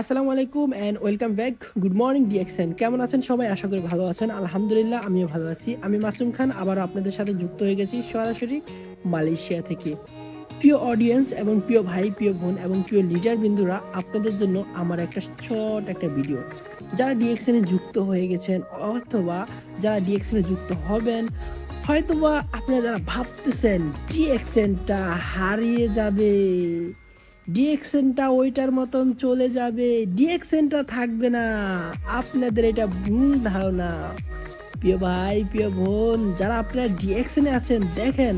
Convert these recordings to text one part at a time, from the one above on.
আসসালামু আলাইকুম and welcome back good morning DXN কেমন আছেন সবাই? আশা করি ভালো আছেন। আলহামদুলিল্লাহ, আমিও ভালো আছি। আমি মাসুম খান আবার আপনাদের সাথে যুক্ত হয়ে গেছি সরাসরি মালয়েশিয়া থেকে। প্রিয় অডিয়েন্স এবং প্রিয় ভাই, প্রিয় বোন এবং প্রিয় লিডার বিন্দুরা, আপনাদের জন্য আমার একটা ছোট একটা ভিডিও যারা ডিএক্সএনে যুক্ত হয়ে গেছেন অথবা যারা ডিএক্সএনে যুক্ত হবেন, হয়তোবা আপনারা যারা ভাবতেছেন ডিএক্সএনটা হারিয়ে যাবে। ডিএক্সেনটা ওইটার মতন চলে যাবে। ডিএক্সেনটা থাকবে না। আপনাদের এটা ভুল ধারণা। প্রিয় ভাই, প্রিয় বোন, যারা আপনারা ডিএক্সেনে আছেন, দেখেন,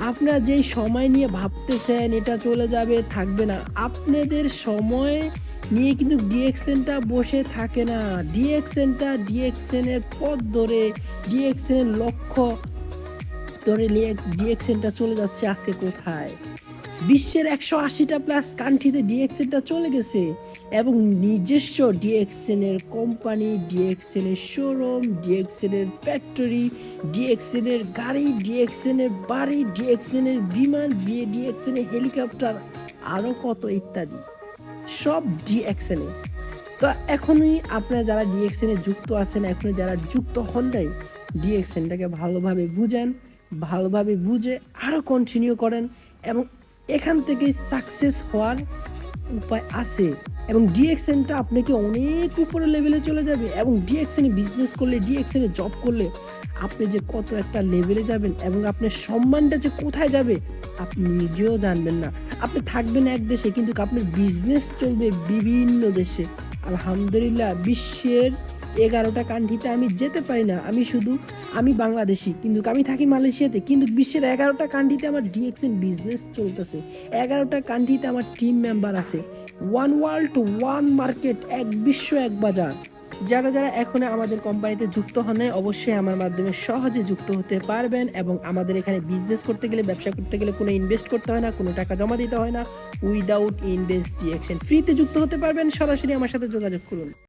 আপনারা যেই সময় নিয়ে ভাবতেছেন এটা চলে যাবে, থাকবে না। আপনাদের সময় নিয়ে কিন্তু ডিএক্সেনটা বসে থাকে না। ডিএক্সেনটা ডিএক্সেনের পথ ধরে ডিএক্সেনের লক্ষ্য ধরে ডিএক্সেনটা চলে যাচ্ছে আজকে কোথায়? বিশ্বের একশো আশিটা প্লাস কান্ট্রিতে ডিএক্সেনটা চলে গেছে এবং নিজস্ব ডিএক্সেনের কোম্পানি ডিএক্সেনের শোরুম ডিএক্সেনের ফ্যাক্টরি ডিএক্সেনের গাড়ি ডিএক্সেনের বাড়ি ডিএক্সেনের বিমান বিয়ে ডিএক্সেনের হেলিকপ্টার আরও কত ইত্যাদি সব ডিএক্সেনে তো এখনই আপনারা যারা ডিএক্সেনে যুক্ত আছেন এখনই যারা যুক্ত হন নাই ডিএক্সেনটাকে ভালোভাবে বুঝেন ভালোভাবে বুঝে আরও কন্টিনিউ করেন এবং এখান থেকে সাকসেস হওয়ার উপায় আছে এবং ডিএক্সএনটা আপনাকে অনেক উপরে লেভেলে চলে যাবে এবং ডিএক্সএনে বিজনেস করলে ডিএক্সএনে জব করলে আপনি যে কত একটা লেভেলে যাবেন এবং আপনার সম্মানটা যে কোথায় যাবে, আপনি নিজেও জানবেন না। আপনি থাকবেন এক দেশে, কিন্তু আপনার বিজনেস চলবে বিভিন্ন দেশে। আলহামদুলিল্লাহ, বিশ্বের এগারোটা কান্ট্রিতে আমি যেতে পারি না। আমি শুধু, আমি বাংলাদেশি, কিন্তু আমি থাকি মালয়েশিয়াতে, কিন্তু বিশ্বের এগারোটা কান্ট্রিতে আমার ডিএক্সএন বিজনেস চলতেছে। এগারোটা কান্ট্রিতে আমার টিম মেম্বার আছে। ওয়ান ওয়ার্ল্ড ওয়ান মার্কেট এক বিশ্ব, এক বাজার। যারা যারা এখন আমাদের কোম্পানিতে যুক্ত হন অবশ্যই আমার মাধ্যমে সহজে যুক্ত হতে পারবেন এবং আমাদের এখানে বিজনেস করতে গেলে, ব্যবসা করতে গেলে কোনো ইনভেস্ট করতে হয় না, কোনো টাকা জমা দিতে হয় না। উইদাউট ইনভেস্ট ডিএকশন ফ্রিতে যুক্ত হতে পারবেন। সরাসরি আমার সাথে যোগাযোগ করুন।